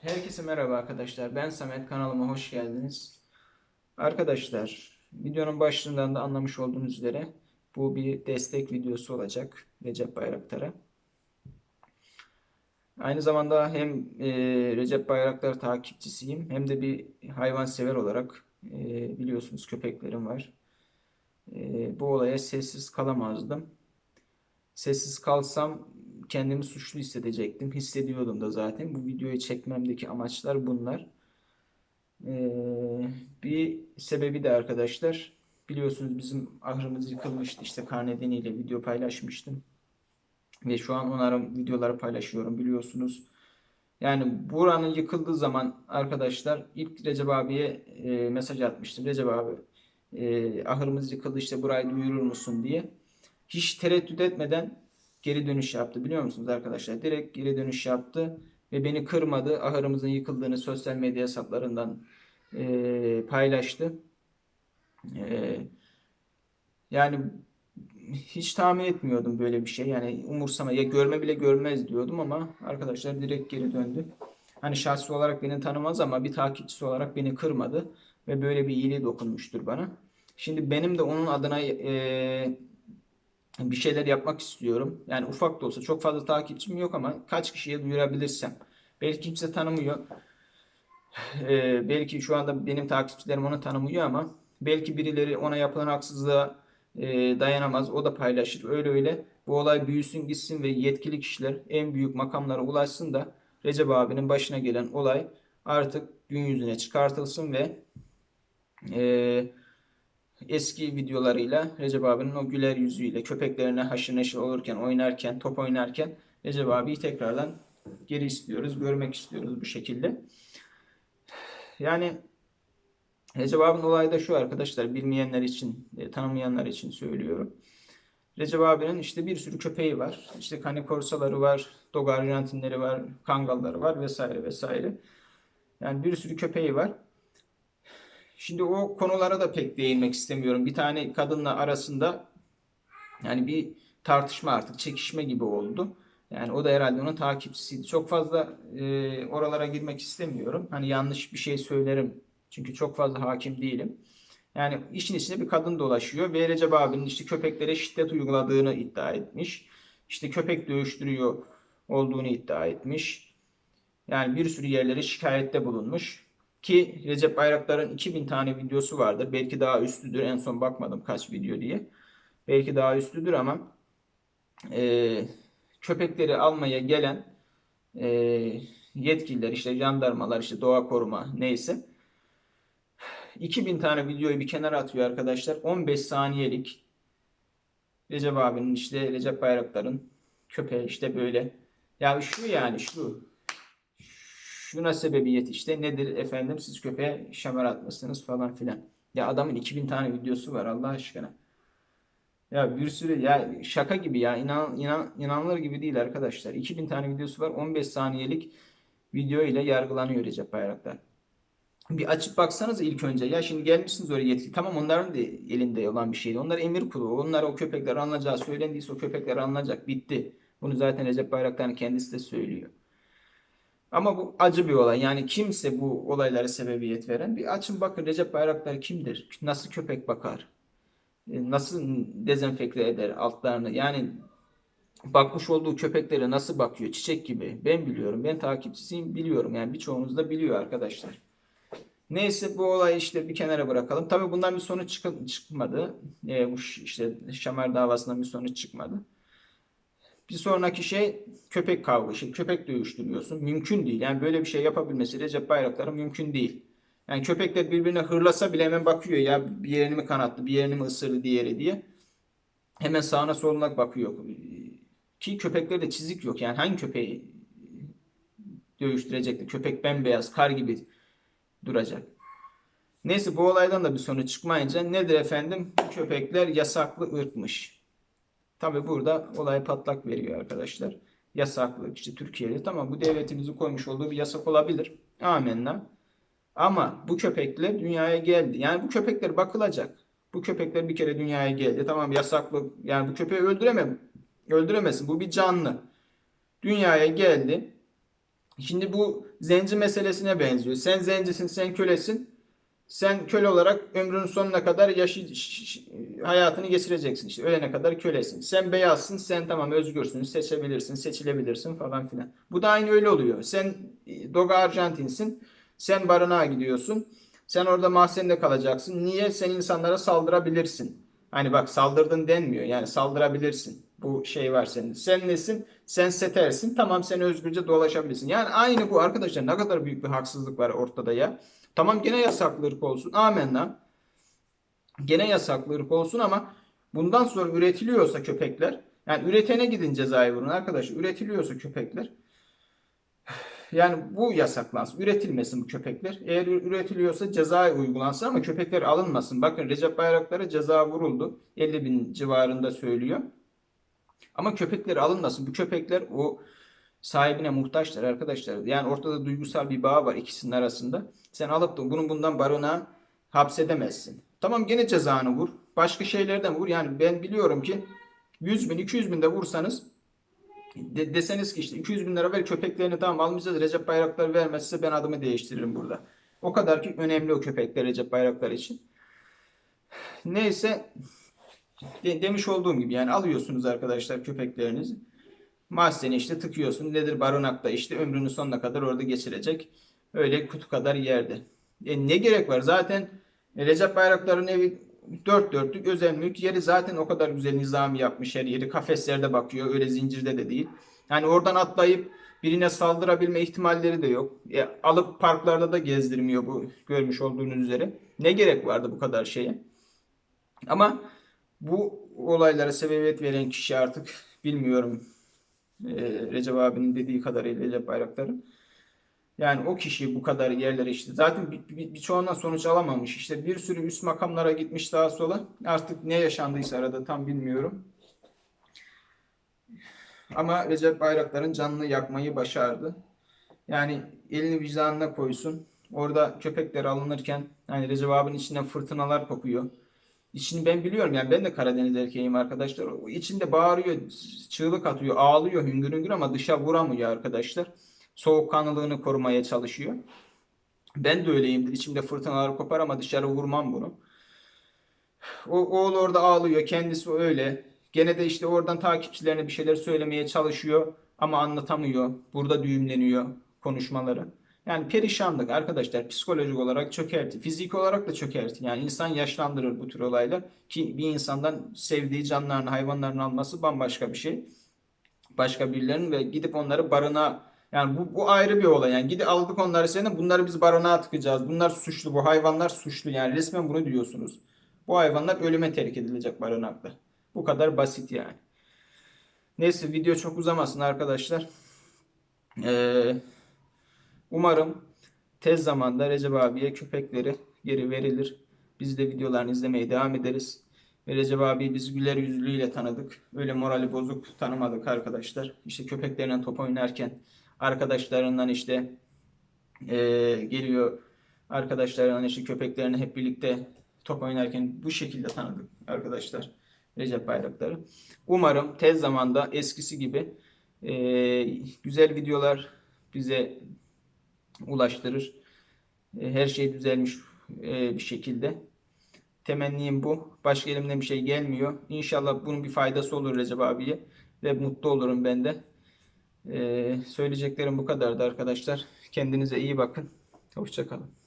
Herkese merhaba arkadaşlar. Ben Samet. Kanalıma hoş geldiniz. Arkadaşlar, videonun başlığından da anlamış olduğunuz üzere bu bir destek videosu olacak Recep Bayraktar'a. Aynı zamanda hem e, Recep Bayraktar takipçisiyim hem de bir hayvansever olarak e, biliyorsunuz köpeklerim var. E, bu olaya sessiz kalamazdım. Sessiz kalsam kendimi suçlu hissedecektim. Hissediyordum da zaten. Bu videoyu çekmemdeki amaçlar bunlar. Ee, bir sebebi de arkadaşlar biliyorsunuz bizim ahırımız yıkılmıştı. İşte kar nedeniyle video paylaşmıştım. Ve şu an onların videoları paylaşıyorum biliyorsunuz. Yani buranın yıkıldığı zaman arkadaşlar ilk Recep abiye e, mesaj atmıştım. Recep abi e, ahırımız yıkıldı işte burayı duyurur musun diye. Hiç tereddüt etmeden geri dönüş yaptı biliyor musunuz arkadaşlar? Direkt geri dönüş yaptı ve beni kırmadı. Ahırımızın yıkıldığını sosyal medya hesaplarından e, paylaştı. E, yani hiç tahmin etmiyordum böyle bir şey. Yani umursama ya görme bile görmez diyordum ama arkadaşlar direkt geri döndü. Hani şahsi olarak beni tanımaz ama bir takipçisi olarak beni kırmadı ve böyle bir iyiliği dokunmuştur bana. Şimdi benim de onun adına e, bir şeyler yapmak istiyorum. Yani ufak da olsa çok fazla takipçim yok ama kaç kişiye duyurabilirsem. Belki kimse tanımıyor. Ee, belki şu anda benim takipçilerim onu tanımıyor ama belki birileri ona yapılan haksızlığa e, dayanamaz. O da paylaşır. Öyle öyle bu olay büyüsün gitsin ve yetkili kişiler en büyük makamlara ulaşsın da Recep abinin başına gelen olay artık gün yüzüne çıkartılsın ve e, eski videolarıyla Recep abinin o güler yüzüyle köpeklerine haşır neşir olurken oynarken top oynarken Recep abiyi tekrardan geri istiyoruz görmek istiyoruz bu şekilde. Yani Recep abinin olayı da şu arkadaşlar bilmeyenler için e, tanımayanlar için söylüyorum. Recep abinin işte bir sürü köpeği var. İşte Cane Corsa'ları var, Dog Arjantinleri var, Kangalları var vesaire vesaire. Yani bir sürü köpeği var. Şimdi o konulara da pek değinmek istemiyorum. Bir tane kadınla arasında yani bir tartışma artık çekişme gibi oldu. Yani o da herhalde onun takipçisiydi. Çok fazla e, oralara girmek istemiyorum. Hani yanlış bir şey söylerim. Çünkü çok fazla hakim değilim. Yani işin içinde bir kadın dolaşıyor ve Recep abinin işte köpeklere şiddet uyguladığını iddia etmiş. İşte köpek dövüştürüyor olduğunu iddia etmiş. Yani bir sürü yerlere şikayette bulunmuş. Ki Recep Bayraktar'ın 2000 tane videosu vardır. Belki daha üstüdür. En son bakmadım kaç video diye. Belki daha üstüdür ama e, köpekleri almaya gelen e, yetkililer işte jandarmalar işte doğa koruma neyse 2000 tane videoyu bir kenara atıyor arkadaşlar. 15 saniyelik Recep abinin işte Recep Bayraktar'ın köpeği işte böyle. Ya şu yani şu şuna sebebiyet işte nedir efendim siz köpeğe şamar atmışsınız falan filan. Ya adamın 2000 tane videosu var Allah aşkına. Ya bir sürü ya şaka gibi ya inan, inan inanılır gibi değil arkadaşlar. 2000 tane videosu var. 15 saniyelik video ile yargılanıyor Recep Bayraktar. Bir açıp baksanız ilk önce. Ya şimdi gelmişsiniz oraya yetki. Tamam onların da elinde olan bir şeydi. Onlar emir kulu. Onlar o köpekler alınacağı söylendiyse o köpekler alınacak. Bitti. Bunu zaten Recep Bayraktar'ın kendisi de söylüyor. Ama bu acı bir olay. Yani kimse bu olaylara sebebiyet veren bir açın bakın Recep Bayraktar kimdir? Nasıl köpek bakar? E, Nasıl dezenfekte eder altlarını? Yani bakmış olduğu köpeklere nasıl bakıyor? Çiçek gibi. Ben biliyorum. Ben takipçisiyim biliyorum. Yani birçoğunuz da biliyor arkadaşlar. Neyse bu olayı işte bir kenara bırakalım. Tabii bundan bir sonuç çık- çıkmadı. E, bu işte Şamer davasından bir sonuç çıkmadı. Bir sonraki şey köpek kavgası, köpek dövüştürüyorsun. Mümkün değil. Yani böyle bir şey yapabilmesi Recep Bayraktar'ın mümkün değil. Yani köpekler birbirine hırlasa bile hemen bakıyor ya bir yerini mi kanattı, bir yerini mi ısırdı diğeri diye. Hemen sağına soluna bakıyor. Ki köpeklerde çizik yok. Yani hangi köpeği dövüştürecekti? Köpek bembeyaz, kar gibi duracak. Neyse bu olaydan da bir sonuç çıkmayınca nedir efendim? Köpekler yasaklı ırkmış. Tabi burada olay patlak veriyor arkadaşlar. Yasaklı işte Türkiye'de tamam bu devletimizin koymuş olduğu bir yasak olabilir. Amenna. Ama bu köpekler dünyaya geldi. Yani bu köpekler bakılacak. Bu köpekler bir kere dünyaya geldi. Tamam yasaklı. Yani bu köpeği öldüremem. Öldüremezsin. Bu bir canlı. Dünyaya geldi. Şimdi bu zenci meselesine benziyor. Sen zencisin, sen kölesin. Sen köle olarak ömrünün sonuna kadar yaşı, hayatını geçireceksin. İşte ölene kadar kölesin. Sen beyazsın, sen tamam özgürsün, seçebilirsin, seçilebilirsin falan filan. Bu da aynı öyle oluyor. Sen e, Doga Arjantinsin, sen barınağa gidiyorsun. Sen orada mahzende kalacaksın. Niye? Sen insanlara saldırabilirsin. Hani bak saldırdın denmiyor. Yani saldırabilirsin. Bu şey var senin. Sen nesin? Sen setersin. Tamam sen özgürce dolaşabilirsin. Yani aynı bu arkadaşlar. Ne kadar büyük bir haksızlık var ortada ya. Tamam gene yasaklı ırk olsun. Amenna. Gene yasaklı ırk olsun ama bundan sonra üretiliyorsa köpekler yani üretene gidin cezayı vurun arkadaşlar. Üretiliyorsa köpekler yani bu yasaklansın. Üretilmesin bu köpekler. Eğer üretiliyorsa ceza uygulansın ama köpekler alınmasın. Bakın Recep Bayraktar'a ceza vuruldu. 50 bin civarında söylüyor. Ama köpekler alınmasın. Bu köpekler o sahibine muhtaçlar arkadaşlar. Yani ortada duygusal bir bağ var ikisinin arasında. Sen alıp da bunu bundan barınağa hapsedemezsin. Tamam gene cezanı vur. Başka şeylerden vur. Yani ben biliyorum ki 100 bin 200 bin de vursanız de- deseniz ki işte 200 bin lira ver köpeklerini tamam almayacağız Recep Bayraktar vermezse ben adımı değiştiririm burada. O kadar ki önemli o köpekler Recep Bayraktar için. Neyse de- demiş olduğum gibi yani alıyorsunuz arkadaşlar köpeklerinizi. Mahzene işte tıkıyorsun. Nedir barınakta işte ömrünün sonuna kadar orada geçirecek. Öyle kutu kadar yerde. E ne gerek var? Zaten Recep Bayraktar'ın evi dört dörtlük özel mülk. Yeri zaten o kadar güzel nizami yapmış her yeri. Kafeslerde bakıyor. Öyle zincirde de değil. Yani oradan atlayıp birine saldırabilme ihtimalleri de yok. E, alıp parklarda da gezdirmiyor bu görmüş olduğunuz üzere. Ne gerek vardı bu kadar şeye? Ama bu olaylara sebebiyet veren kişi artık bilmiyorum e, Recep abinin dediği kadarıyla Recep Bayraktar'ın. Yani o kişi bu kadar yerlere işte zaten bir, bir, birçoğundan sonuç alamamış. İşte bir sürü üst makamlara gitmiş sağa sola. Artık ne yaşandıysa arada tam bilmiyorum. Ama Recep Bayraktar'ın canını yakmayı başardı. Yani elini vicdanına koysun. Orada köpekler alınırken hani Recep abinin içinden fırtınalar kopuyor. İçini ben biliyorum yani ben de Karadeniz erkeğim arkadaşlar. O içinde bağırıyor, çığlık atıyor, ağlıyor hüngür hüngür ama dışa vuramıyor arkadaşlar. Soğukkanlılığını korumaya çalışıyor. Ben de öyleyimdir. İçimde fırtınalar kopar ama dışarı vurmam bunu. O oğul orada ağlıyor. Kendisi öyle. Gene de işte oradan takipçilerine bir şeyler söylemeye çalışıyor ama anlatamıyor. Burada düğümleniyor konuşmaları. Yani perişanlık arkadaşlar psikolojik olarak çökerti. Fizik olarak da çökerti. Yani insan yaşlandırır bu tür olaylar. Ki bir insandan sevdiği canlarını, hayvanlarını alması bambaşka bir şey. Başka birilerinin ve gidip onları barınağa yani bu, bu ayrı bir olay. Yani gidip aldık onları senin bunları biz barınağa tıkacağız. Bunlar suçlu, bu hayvanlar suçlu. Yani resmen bunu diyorsunuz. Bu hayvanlar ölüme terk edilecek barınakta. Bu kadar basit yani. Neyse video çok uzamasın arkadaşlar. Ee, umarım tez zamanda Recep abiye köpekleri geri verilir. Biz de videolarını izlemeye devam ederiz. Ve Recep abi biz güler yüzlüyle tanıdık. Öyle morali bozuk tanımadık arkadaşlar. İşte köpeklerine top oynarken arkadaşlarından işte ee, geliyor arkadaşlarından işte köpeklerini hep birlikte top oynarken bu şekilde tanıdık arkadaşlar Recep Bayraktar'ı. Umarım tez zamanda eskisi gibi ee, güzel videolar bize ulaştırır. E, Her şey düzelmiş e, bir şekilde. Temennim bu. Başka elimden bir şey gelmiyor. İnşallah bunun bir faydası olur Recep abiye ve mutlu olurum ben de. E, söyleyeceklerim bu kadardı arkadaşlar. Kendinize iyi bakın. Hoşça kalın.